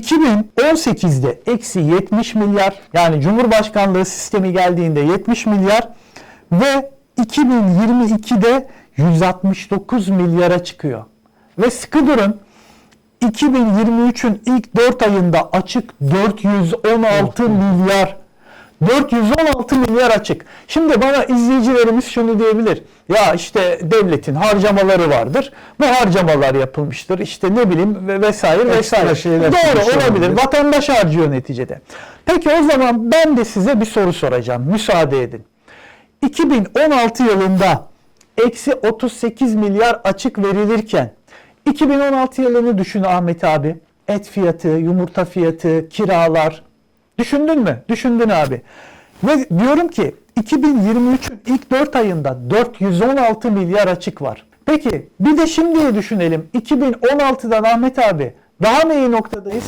2018'de eksi 70 milyar yani Cumhurbaşkanlığı sistemi geldiğinde 70 milyar ve 2022'de 169 milyara çıkıyor. Ve sıkı durun 2023'ün ilk 4 ayında açık 416 milyar. 416 milyar açık. Şimdi bana izleyicilerimiz şunu diyebilir. Ya işte devletin harcamaları vardır. Bu harcamalar yapılmıştır. İşte ne bileyim ve vesaire Ekstra vesaire. şeyler Doğru olabilir. olabilir. Vatandaş harcıyor neticede. Peki o zaman ben de size bir soru soracağım. Müsaade edin. 2016 yılında eksi 38 milyar açık verilirken 2016 yılını düşün Ahmet abi. Et fiyatı, yumurta fiyatı, kiralar. Düşündün mü? Düşündün abi. Ve diyorum ki 2023'ün ilk 4 ayında 416 milyar açık var. Peki bir de şimdiye düşünelim. 2016'dan Ahmet abi daha mı iyi noktadayız?